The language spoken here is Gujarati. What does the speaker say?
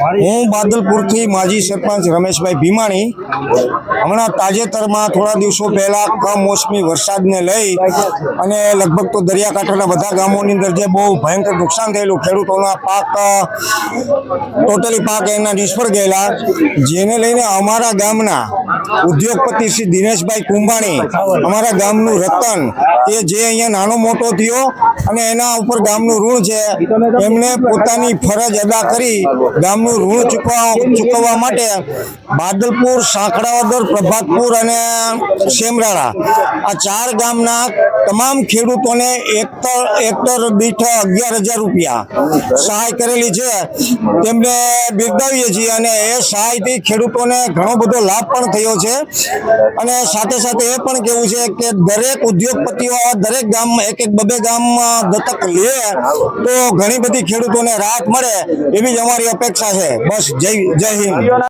હું બાદલપુરથી માજી સરપંચ રમેશભાઈ ભીમાણી. હમણાં તાજેતરમાં થોડા દિવસો પહેલા કમોસમી વરસાદને લઈ અને લગભગ તો દરિયાકાંઠાના બધા ગામોની અંદર જે બહુ ભયંકર નુકસાન થયેલું, ખેડૂતોના પાક ટોટલી પાક એના નિષ્ફળ ગયેલા. જેને લઈને અમારા ગામના ઉદ્યોગપતિ શ્રી દિનેશભાઈ કુંભાણી અમારા ગામનું રતન, એ જે અહીંયા નાનો મોટો થયો અને એના ઉપર ગામનું ઋણ છે એમણે પોતાની ફરજ અદા કરી ગામનું ઋણ ચૂકવા ચૂકવવા માટે બાદલપુર સાંકડાવદર પ્રભાતપુર અને સેમરાળા. આ ચાર ગામના તમામ ખેડૂતોને હેક્ટર હેક્ટર દીઠ અગિયાર હજાર રૂપિયા સહાય કરેલી છે. તેમને બિરદાવીએ છીએ અને એ સહાયથી ખેડૂતોને ઘણો બધો લાભ પણ થયો છે. અને સાથે સાથે એ પણ કેવું છે કે દરેક ઉદ્યોગપતિઓ દરેક ગામમાં એક એક બબે ગામમાં દત્તક લે તો ઘણી બધી ખેડૂતોને રાહત મળે એવી જ અમારી અપેક્ષા છે બસ જય જય હિન્દ.